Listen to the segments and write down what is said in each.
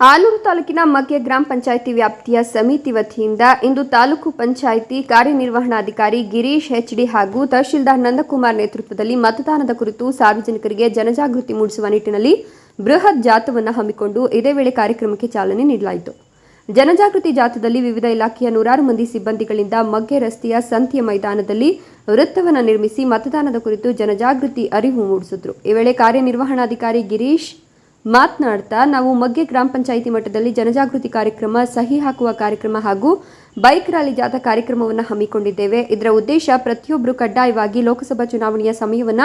ಆಲೂರು ತಾಲೂಕಿನ ಮಗ್ಗೆ ಗ್ರಾಮ ಪಂಚಾಯಿತಿ ವ್ಯಾಪ್ತಿಯ ಸಮಿತಿ ವತಿಯಿಂದ ಇಂದು ತಾಲೂಕು ಪಂಚಾಯಿತಿ ಕಾರ್ಯನಿರ್ವಹಣಾಧಿಕಾರಿ ಗಿರೀಶ್ ಎಚ್ಡಿ ಹಾಗೂ ತಹಶೀಲ್ದಾರ್ ನಂದಕುಮಾರ್ ನೇತೃತ್ವದಲ್ಲಿ ಮತದಾನದ ಕುರಿತು ಸಾರ್ವಜನಿಕರಿಗೆ ಜನಜಾಗೃತಿ ಮೂಡಿಸುವ ನಿಟ್ಟಿನಲ್ಲಿ ಬೃಹತ್ ಜಾಥವನ್ನು ಹಮ್ಮಿಕೊಂಡು ಇದೇ ವೇಳೆ ಕಾರ್ಯಕ್ರಮಕ್ಕೆ ಚಾಲನೆ ನೀಡಲಾಯಿತು. ಜನಜಾಗೃತಿ ಜಾಥದಲ್ಲಿ ವಿವಿಧ ಇಲಾಖೆಯ ನೂರಾರು ಮಂದಿ ಸಿಬ್ಬಂದಿಗಳಿಂದ ಮಗ್ಗೆ ರಸ್ತೆಯ ಸಂತಿಯ ಮೈದಾನದಲ್ಲಿ ವೃತ್ತವನ್ನು ನಿರ್ಮಿಸಿ ಮತದಾನದ ಕುರಿತು ಜನಜಾಗೃತಿ ಅರಿವು ಮೂಡಿಸಿದ್ರು. ಈ ವೇಳೆ ಕಾರ್ಯನಿರ್ವಹಣಾಧಿಕಾರಿ ಗಿರೀಶ್ ಮಾತನಾಡ್ತಾ ನಾವು ಮಗ್ಗೆ ಗ್ರಾಮ ಪಂಚಾಯಿತಿ ಮಟ್ಟದಲ್ಲಿ ಜನಜಾಗೃತಿ ಕಾರ್ಯಕ್ರಮ, ಸಹಿ ಹಾಕುವ ಕಾರ್ಯಕ್ರಮ ಹಾಗೂ ಬೈಕ್ ರ್ಯಾಲಿ ಜಾಥಾ ಕಾರ್ಯಕ್ರಮವನ್ನು ಹಮ್ಮಿಕೊಂಡಿದ್ದೇವೆ. ಇದರ ಉದ್ದೇಶ ಪ್ರತಿಯೊಬ್ಬರು ಕಡ್ಡಾಯವಾಗಿ ಲೋಕಸಭಾ ಚುನಾವಣೆಯ ಸಮಯವನ್ನ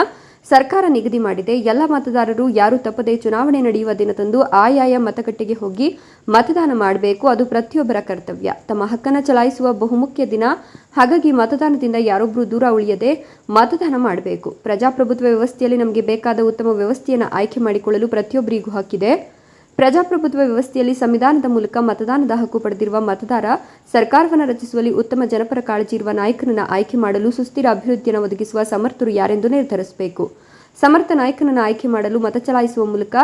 ಸರ್ಕಾರ ನಿಗದಿ ಮಾಡಿದೆ. ಎಲ್ಲ ಮತದಾರರು ಯಾರು ತಪ್ಪದೆ ಚುನಾವಣೆ ನಡೆಯುವ ದಿನದಂದು ಆಯಾಯ ಮತಗಟ್ಟೆಗೆ ಹೋಗಿ ಮತದಾನ ಮಾಡಬೇಕು. ಅದು ಪ್ರತಿಯೊಬ್ಬರ ಕರ್ತವ್ಯ. ತಮ್ಮ ಹಕ್ಕನ್ನು ಚಲಾಯಿಸುವ ಬಹುಮುಖ್ಯ ದಿನ. ಹಾಗಾಗಿ ಮತದಾನದಿಂದ ಯಾರೊಬ್ಬರು ದೂರ ಉಳಿಯದೆ ಮತದಾನ ಮಾಡಬೇಕು. ಪ್ರಜಾಪ್ರಭುತ್ವ ವ್ಯವಸ್ಥೆಯಲ್ಲಿ ನಮಗೆ ಬೇಕಾದ ಉತ್ತಮ ವ್ಯವಸ್ಥೆಯನ್ನು ಆಯ್ಕೆ ಮಾಡಿಕೊಳ್ಳಲು ಪ್ರತಿಯೊಬ್ಬರಿಗೂ ಹಕ್ಕಿದೆ. ಪ್ರಜಾಪ್ರಭುತ್ವ ವ್ಯವಸ್ಥೆಯಲ್ಲಿ ಸಂವಿಧಾನದ ಮೂಲಕ ಮತದಾನದ ಹಕ್ಕು ಪಡೆದಿರುವ ಮತದಾರ ಸರ್ಕಾರವನ್ನು ರಚಿಸುವಲ್ಲಿ ಉತ್ತಮ ಜನಪರ ಕಾಳಜಿ ಇರುವ ನಾಯಕನನ್ನು ಆಯ್ಕೆ ಮಾಡಲು ಸುಸ್ಥಿರ ಅಭಿವೃದ್ಧಿಯನ್ನು ಒದಗಿಸುವ ಸಮರ್ಥರು ಯಾರೆಂದು ನಿರ್ಧರಿಸಬೇಕು. ಸಮರ್ಥ ನಾಯಕನನ್ನು ಆಯ್ಕೆ ಮಾಡಲು ಮತ ಚಲಾಯಿಸುವ ಮೂಲಕ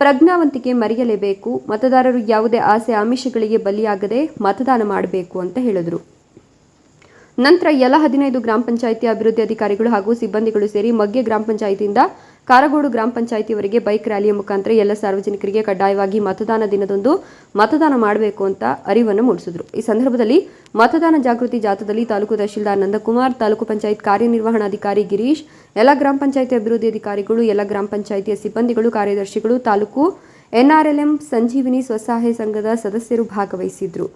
ಪ್ರಜ್ಞಾವಂತಿಕೆ ಮರೆಯಲೇಬೇಕು. ಮತದಾರರು ಯಾವುದೇ ಆಸೆ ಆಮಿಷಗಳಿಗೆ ಬಲಿಯಾಗದೆ ಮತದಾನ ಮಾಡಬೇಕು ಅಂತ ಹೇಳಿದರು. ನಂತರ ಎಲ್ಲ ಹದಿನೈದು ಗ್ರಾಮ ಪಂಚಾಯಿತಿ ಅಭಿವೃದ್ಧಿ ಅಧಿಕಾರಿಗಳು ಹಾಗೂ ಸಿಬ್ಬಂದಿಗಳು ಸೇರಿ ಮಗ್ಗೆ ಗ್ರಾಮ ಪಂಚಾಯಿತಿಯಿಂದ ಕಾರಗೋಡು ಗ್ರಾಮ ಪಂಚಾಯಿತಿಯವರೆಗೆ ಬೈಕ್ ರ್ಯಾಲಿಯ ಮುಖಾಂತರ ಎಲ್ಲ ಸಾರ್ವಜನಿಕರಿಗೆ ಕಡ್ಡಾಯವಾಗಿ ಮತದಾನ ದಿನದಂದು ಮತದಾನ ಮಾಡಬೇಕು ಅಂತ ಅರಿವನ್ನು ಮೂಡಿಸಿದರು. ಈ ಸಂದರ್ಭದಲ್ಲಿ ಮತದಾನ ಜಾಗೃತಿ ಜಾಥಾದಲ್ಲಿ ತಾಲೂಕು ತಹಶೀಲ್ದಾರ್ ನಂದಕುಮಾರ್, ತಾಲೂಕು ಪಂಚಾಯತ್ ಕಾರ್ಯನಿರ್ವಹಣಾಧಿಕಾರಿ ಗಿರೀಶ್, ಎಲ್ಲ ಗ್ರಾಮ ಪಂಚಾಯಿತಿ ಅಭಿವೃದ್ಧಿ ಅಧಿಕಾರಿಗಳು, ಎಲ್ಲ ಗ್ರಾಮ ಪಂಚಾಯಿತಿಯ ಸಿಬ್ಬಂದಿಗಳು, ಕಾರ್ಯದರ್ಶಿಗಳು, ತಾಲೂಕು ಎನ್ಆರ್ಎಲ್ಎಂ ಸಂಜೀವಿನಿ ಸ್ವಸಹಾಯ ಸಂಘದ ಸದಸ್ಯರು ಭಾಗವಹಿಸಿದ್ರು.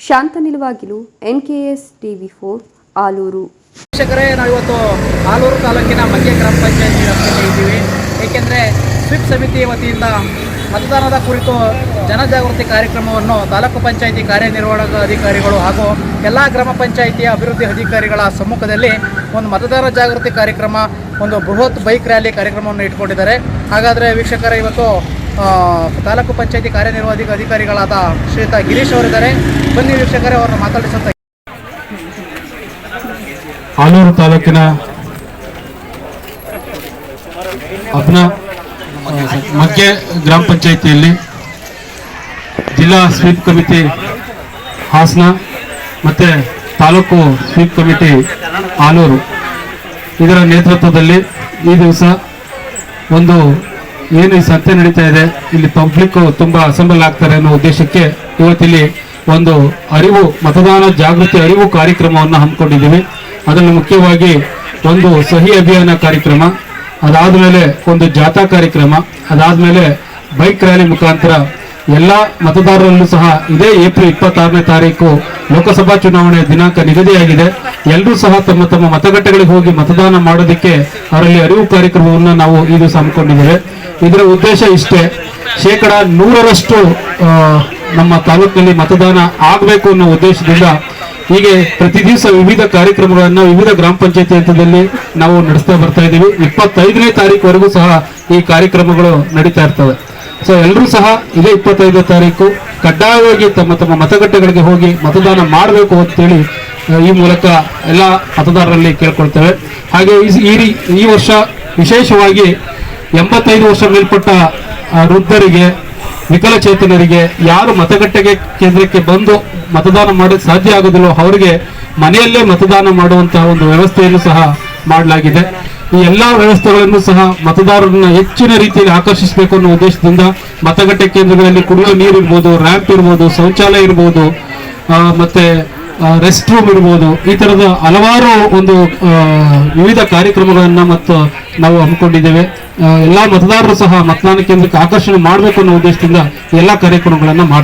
ಶಾಂತ ನಿಲುವಾಗಿಲು, ಎನ್ಕೆಎಸ್ ಟಿವಿ ಫೋರ್, ಆಲೂರು. ವೀಕ್ಷಕರೇ, ನಾವಿವತ್ತು ಆಲೂರು ತಾಲೂಕಿನ ಮಗ್ಗೆ ಗ್ರಾಮ ಪಂಚಾಯತಿ ಏಕೆಂದರೆ ಸ್ವಿಪ್ ಸಮಿತಿ ವತಿಯಿಂದ ಮತದಾನದ ಕುರಿತು ಜನಜಾಗೃತಿ ಕಾರ್ಯಕ್ರಮವನ್ನು ತಾಲೂಕು ಪಂಚಾಯಿತಿ ಕಾರ್ಯನಿರ್ವಾಹಕ ಅಧಿಕಾರಿಗಳು ಹಾಗೂ ಎಲ್ಲ ಗ್ರಾಮ ಪಂಚಾಯಿತಿಯ ಅಭಿವೃದ್ಧಿ ಅಧಿಕಾರಿಗಳ ಸಮ್ಮುಖದಲ್ಲಿ ಒಂದು ಮತದಾರ ಜಾಗೃತಿ ಕಾರ್ಯಕ್ರಮ, ಒಂದು ಬೃಹತ್ ಬೈಕ್ ರ್ಯಾಲಿ ಕಾರ್ಯಕ್ರಮವನ್ನು ಇಟ್ಕೊಂಡಿದ್ದಾರೆ. ಹಾಗಾದರೆ ವೀಕ್ಷಕರ, ಇವತ್ತು ತಾಲೂಕು ಪಂಚಾಯಿತಿ ಕಾರ್ಯನಿರ್ವಾಹಕ ಅಧಿಕಾರಿಗಳಾದ ಶ್ರೀಯುತ ಗಿರೀಶ್ ಅವರಿದ್ದಾರೆ. ಬನ್ನಿ ವೀಕ್ಷಕರೇ, ಅವರನ್ನು ಮಾತಾಡಿಸುತ್ತೆ ಆಲೂರು ತಾಲೂಕಿನ ಅಬ್ನ ಮಗ್ಗೆ ಗ್ರಾಮ ಪಂಚಾಯಿತಿಯಲ್ಲಿ ಜಿಲ್ಲಾ ಸ್ವೀಪ್ ಕಮಿಟಿ ಹಾಸನ ಮತ್ತು ತಾಲೂಕು ಸ್ವೀಪ್ ಕಮಿಟಿ ಆಲೂರು ಇದರ ನೇತೃತ್ವದಲ್ಲಿ ಈ ದಿವಸ ಒಂದು ಏನು ಈ ಸಂತೆ ನಡೀತಾ ಇದೆ, ಇಲ್ಲಿ ಪಬ್ಲಿಕ್ ತುಂಬ ಅಸೆಂಬಲ್ ಆಗ್ತಾರೆ ಅನ್ನೋ ಉದ್ದೇಶಕ್ಕೆ ಇವತ್ತಿಲ್ಲಿ ಒಂದು ಅರಿವು, ಮತದಾನ ಜಾಗೃತಿ ಅರಿವು ಕಾರ್ಯಕ್ರಮವನ್ನು ಹಮ್ಮಿಕೊಂಡಿದ್ದೀವಿ. ಅದನ್ನು ಮುಖ್ಯವಾಗಿ ಒಂದು ಸಹಿ ಅಭಿಯಾನ ಕಾರ್ಯಕ್ರಮ ಅದಾದ್ಮೇಲೆ ಒಂದು ಜಾಥಾ ಕಾರ್ಯಕ್ರಮ, ಅದಾದ್ಮೇಲೆ ಬೈಕ್ ರ್ಯಾಲಿ ಮುಖಾಂತರ ಎಲ್ಲ ಮತದಾರರಲ್ಲೂ ಸಹ ಇದೇ ಏಪ್ರಿಲ್ ಇಪ್ಪತ್ತಾರನೇ ತಾರೀಕು ಲೋಕಸಭಾ ಚುನಾವಣೆ ದಿನಾಂಕ ನಿಗದಿಯಾಗಿದೆ. ಎಲ್ಲರೂ ಸಹ ತಮ್ಮ ತಮ್ಮ ಮತಗಟ್ಟೆಗಳಿಗೆ ಹೋಗಿ ಮತದಾನ ಮಾಡೋದಕ್ಕೆ ಅವರಲ್ಲಿ ಅರಿವು ಕಾರ್ಯಕ್ರಮವನ್ನು ನಾವು ಈ ದಿವಸ ಇದರ ಉದ್ದೇಶ ಇಷ್ಟೇ, ಶೇಕಡ ನೂರರಷ್ಟು ನಮ್ಮ ತಾಲೂಕಿನಲ್ಲಿ ಮತದಾನ ಆಗಬೇಕು ಅನ್ನೋ ಉದ್ದೇಶದಿಂದ ಹೀಗೆ ಪ್ರತಿ ದಿವಸ ವಿವಿಧ ಕಾರ್ಯಕ್ರಮಗಳನ್ನ ವಿವಿಧ ಗ್ರಾಮ ಪಂಚಾಯತಿ ಹಂತದಲ್ಲಿ ನಾವು ನಡೆಸ್ತಾ ಬರ್ತಾ ಇದ್ದೀವಿ. ಇಪ್ಪತ್ತೈದನೇ ತಾರೀಕುವರೆಗೂ ಸಹ ಈ ಕಾರ್ಯಕ್ರಮಗಳು ನಡೀತಾ ಇರ್ತವೆ. ಸೊ ಎಲ್ಲರೂ ಸಹ ಇದೇ ಇಪ್ಪತ್ತೈದನೇ ತಾರೀಕು ಕಡ್ಡಾಯವಾಗಿ ತಮ್ಮ ತಮ್ಮ ಮತಗಟ್ಟೆಗಳಿಗೆ ಹೋಗಿ ಮತದಾನ ಮಾಡಬೇಕು ಅಂತೇಳಿ ಈ ಮೂಲಕ ಎಲ್ಲ ಮತದಾರರಲ್ಲಿ ಕೇಳ್ಕೊಳ್ತೇವೆ. ಹಾಗೆ ಈ- ಈ ವರ್ಷ ವಿಶೇಷವಾಗಿ ಎಂಬತ್ತೈದು ವರ್ಷ ಮೇಲ್ಪಟ್ಟ ವೃದ್ಧರಿಗೆ ವಿಕಲಚೇತನರಿಗೆ ಯಾರು ಮತಗಟ್ಟೆಗೆ ಕೇಂದ್ರಕ್ಕೆ ಬಂದು ಮತದಾನ ಮಾಡಲು ಸಾಧ್ಯ ಆಗೋದಿಲ್ಲೋ ಅವರಿಗೆ ಮನೆಯಲ್ಲೇ ಮತದಾನ ಮಾಡುವಂತಹ ಒಂದು ವ್ಯವಸ್ಥೆಯನ್ನು ಸಹ ಮಾಡಲಾಗಿದೆ. ಈ ಎಲ್ಲಾ ವ್ಯವಸ್ಥೆಗಳನ್ನು ಸಹ ಮತದಾರರನ್ನ ಹೆಚ್ಚಿನ ರೀತಿಯಲ್ಲಿ ಆಕರ್ಷಿಸಬೇಕು ಅನ್ನೋ ಉದ್ದೇಶದಿಂದ ಮತಗಟ್ಟೆ ಕೇಂದ್ರಗಳಲ್ಲಿ ಕುಡಿಯುವ ನೀರು ಇರ್ಬೋದು ರ್ಯಾಂಪ್ ಇರ್ಬೋದು, ಶೌಚಾಲಯ ಇರ್ಬೋದು ಮತ್ತೆ ರೆಸ್ಟ್ ರೂಮ್ ಇರ್ಬೋದು, ಈ ತರದ ಹಲವಾರು ಒಂದು ವಿವಿಧ ಕಾರ್ಯಕ್ರಮಗಳನ್ನ ಮತ್ತು ನಾವು ಹಮ್ಮಿಕೊಂಡಿದ್ದೇವೆ. ಎಲ್ಲಾ ಮತದಾರರು ಸಹ ಮತದಾನ ಕೇಂದ್ರಕ್ಕೆ ಆಕರ್ಷಣೆ ಮಾಡಬೇಕು ಅನ್ನೋ ಉದ್ದೇಶದಿಂದ ಎಲ್ಲಾ ಕಾರ್ಯಕ್ರಮಗಳನ್ನ ಮಾಡ್ತೀವಿ